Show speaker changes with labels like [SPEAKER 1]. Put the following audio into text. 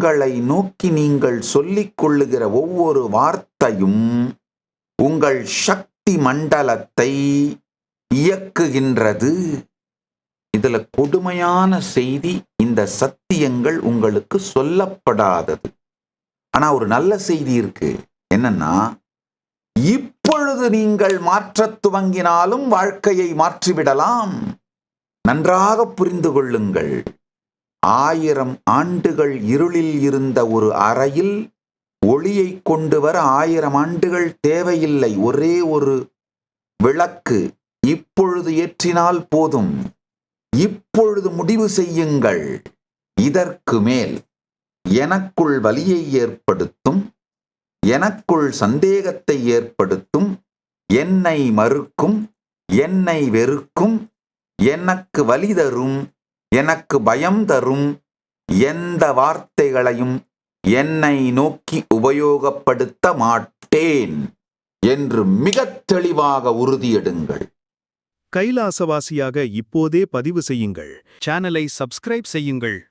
[SPEAKER 1] உங்களை நோக்கி நீங்கள் சொல்லிக் கொள்ளுகிற ஒவ்வொரு வார்த்தையும் உங்கள் சக்தி மண்டலத்தை இயக்குகின்றது. இதுல கொடுமையான செய்தி இந்த சத்தியங்கள் உங்களுக்கு சொல்லப்படாதது. ஆனா ஒரு நல்ல செய்தி இருக்கு. என்னன்னா இப்பொழுது நீங்கள் மாற்றத் துவங்கினாலும் வாழ்க்கையை மாற்றிவிடலாம். நன்றாக புரிந்து கொள்ளுங்கள். ஆயிரம் ஆண்டுகள் இருளில் இருந்த ஒரு அறையில் ஒளியை கொண்டு வர ஆயிரம் ஆண்டுகள் தேவையில்லை. ஒரே ஒரு விளக்கு. இப்பொழுது ஏற்றினால் போதும். இப்பொழுது முடிவு செய்யுங்கள். இதற்கு மேல் எனக்குள் வலியை ஏற்படுத்தும். எனக்குள் சந்தேகத்தை ஏற்படுத்தும். என்னை மறுக்கும். என்னை வெறுக்கும். எனக்கு வலி தரும். எனக்கு பயம் தரும் எந்த வார்த்தைகளையும் என்னை நோக்கி உபயோகப்படுத்த மாட்டேன் என்று மிகத் தெளிவாக உறுதியெடுங்கள்.
[SPEAKER 2] கைலாசவாசியாக இப்போதே பதிவு செய்யுங்கள். சேனலை சப்ஸ்கிரைப் செய்யுங்கள்.